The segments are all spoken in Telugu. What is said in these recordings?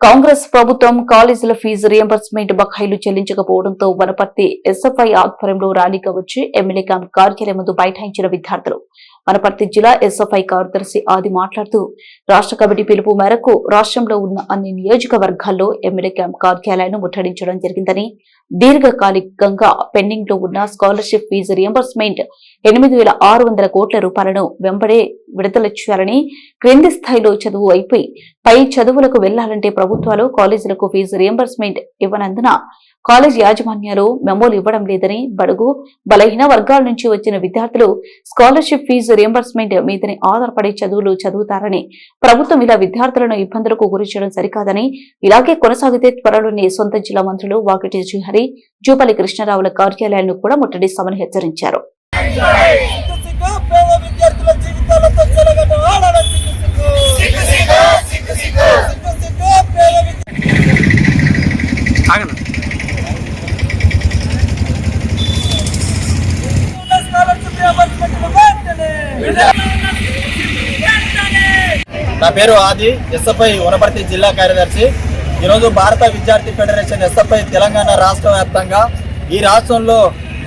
కాంగ్రెస్ ప్రభుత్వం కాలేజీల ఫీజు రియంబర్స్మెంట్ బకాయిలు చెల్లించకపోవడంతో వనపర్తి ఎస్ఎఫ్ఐ ఆధ్వర్యంలో ర్యాలీగా వచ్చి ఎమ్మెల్యే క్యాంప్ కార్యాలయం ముందు బైఠాయించిన విద్యార్థులు. వనపర్తి జిల్లా ఎస్ఎఫ్ఐ కార్యదర్శి ఆది మాట్లాడుతూ రాష్ట్ర కమిటీ పిలుపు మేరకు రాష్ట్రంలో ఉన్న అన్ని నియోజకవర్గాల్లో ఎమ్మెల్యే క్యాంప్ కార్యాలయాన్ని ముట్టడించడం జరిగిందని దీర్ఘకాలికంగా పెండింగ్లో ఉన్న స్కాలర్షిప్ ఫీజు రియంబర్స్మెంట్ ఎనిమిది వేల ఆరు వందల కోట్ల రూపాయలను వెంబడే విడుదల చేయాలని క్రింది స్థాయిలో చదువు అయిపోయి పై చదువులకు వెళ్ళాలంటే ప్రభుత్వాలు కాలేజీలకు ఫీజు రియంబర్స్మెంట్ ఇవ్వనందున కాలేజ్ యాజమాన్యాలు మెమోలు ఇవ్వడం లేదని బడుగు బలహీన వర్గాల నుంచి వచ్చిన విద్యార్థులు స్కాలర్షిప్ ఫీజు రియంబర్స్మెంట్ మీదని ఆధారపడి చదువులు చదువుతారని ప్రభుత్వం ఇలా విద్యార్థులను ఇబ్బందులకు గురి చేయడం సరికాదని ఇలాగే కొనసాగితే త్వరలోనే సొంత జిల్లా మంత్రులు వాకిటి శ్రీహరి జూపల్లి కృష్ణారావుల కార్యాలయాలను కూడా ముట్టడిస్తామని హెచ్చరించారు నా పేరు ఆది ఎస్ఎఫ్ఐ వనపర్తి జిల్లా కార్యదర్శి. ఈరోజు భారత విద్యార్థి ఫెడరేషన్ ఎస్ఎఫ్ఐ తెలంగాణ రాష్ట్ర వ్యాప్తంగా ఈ రాష్ట్రంలో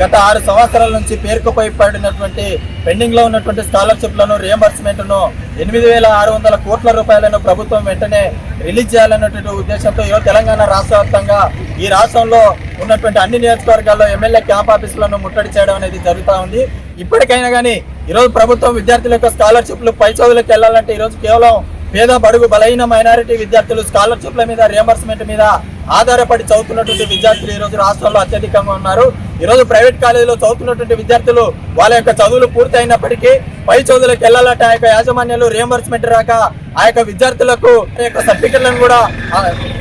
గత ఆరు సంవత్సరాల నుంచి పేరుకుపోయి పడినటువంటి పెండింగ్లో ఉన్నటువంటి స్కాలర్షిప్లను రియంబర్స్మెంట్ను ఎనిమిది వేల ఆరు వందల కోట్ల రూపాయలను ప్రభుత్వం వెంటనే రిలీజ్ చేయాలన్నటువంటి ఉద్దేశంతో ఈరోజు తెలంగాణ రాష్ట్ర వ్యాప్తంగా ఈ రాష్ట్రంలో ఉన్నటువంటి అన్ని నియోజకవర్గాల్లో ఎమ్మెల్యే క్యాంప్ ఆఫీసులను ముట్టడి చేయడం అనేది జరుగుతూ ఉంది. ఇప్పటికైనా కానీ ఈరోజు ప్రభుత్వం విద్యార్థుల యొక్క స్కాలర్షిప్లు పై చదువులకు వెళ్ళాలంటే ఈరోజు కేవలం పేద బడుగు బలహీన మైనారిటీ విద్యార్థులు స్కాలర్షిప్ల మీద రియంబర్స్మెంట్ మీద ఆధారపడి చదువుతున్నటువంటి విద్యార్థులు ఈ రోజు రాష్ట్రంలో అత్యధికంగా ఉన్నారు. ఈ రోజు ప్రైవేట్ కాలేజీలో చదువుతున్నటువంటి విద్యార్థులు వాళ్ళ యొక్క చదువులు పూర్తయినప్పటికీ పై చదువులకు వెళ్ళాలంటే ఆ యొక్క యాజమాన్యాలు రియంబర్స్మెంట్ రాక ఆ యొక్క విద్యార్థులకు యొక్క సర్టిఫికెట్లను కూడా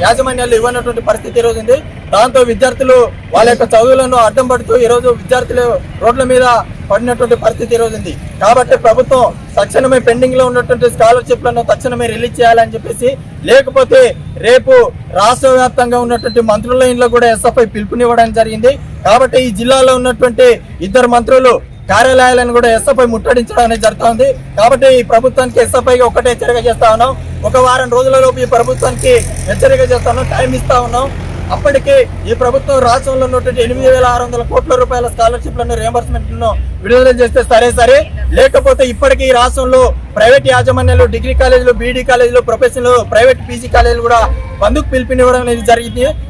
యాజమాన్యాలు ఇవ్వనటువంటి పరిస్థితి ఈరోజు ఉంది. దాంతో విద్యార్థులు వాళ్ళ యొక్క చదువులను అడ్డం పడుతూ ఈ రోజు విద్యార్థులు రోడ్ల మీద పడినటువంటి పరిస్థితి ఈరోజు ఉంది. కాబట్టి ప్రభుత్వం తక్షణమే పెండింగ్లో ఉన్నటువంటి స్కాలర్షిప్లను తక్షణమే రిలీజ్ చేయాలని చెప్పేసి లేకపోతే రేపు రాష్ట్ర వ్యాప్తంగా ఉన్నటువంటి మంత్రుల ఇంట్లో కూడా ఎస్ఎఫ్ఐ పిలుపునివ్వడం జరిగింది. కాబట్టి ఈ జిల్లాలో ఉన్నటువంటి ఇద్దరు మంత్రులు కార్యాలయాలను కూడా ఎస్ఎఫ్ఐ ముట్టడించడం అనేది జరుగుతుంది. కాబట్టి ఈ ప్రభుత్వానికి ఎస్ఎఫ్ఐ ఒకటే హెచ్చరిక చేస్తా ఉన్నాం. ఒక వారం రోజులలోపు ఈ ప్రభుత్వానికి హెచ్చరిక చేస్తా ఉన్నాం టైం ఇస్తా ఉన్నాం. అప్పటికే ఈ ప్రభుత్వం రాష్ట్రంలో ఉన్నటువంటి ఎనిమిది వేల ఆరు వందల కోట్ల రూపాయల స్కాలర్షిప్లను రియంబర్స్మెంట్లను విడుదల చేస్తే సరే సరే. లేకపోతే ఇప్పటికీ ఈ రాష్ట్రంలో ప్రైవేట్ యాజమాన్యాలు డిగ్రీ కాలేజీలు బీడీ కాలేజీలు ప్రొఫెషనల్ ప్రైవేట్ పీజీ కాలేజీలు కూడా బంధుకు పిలిపినివ్వడం అనేది జరిగింది.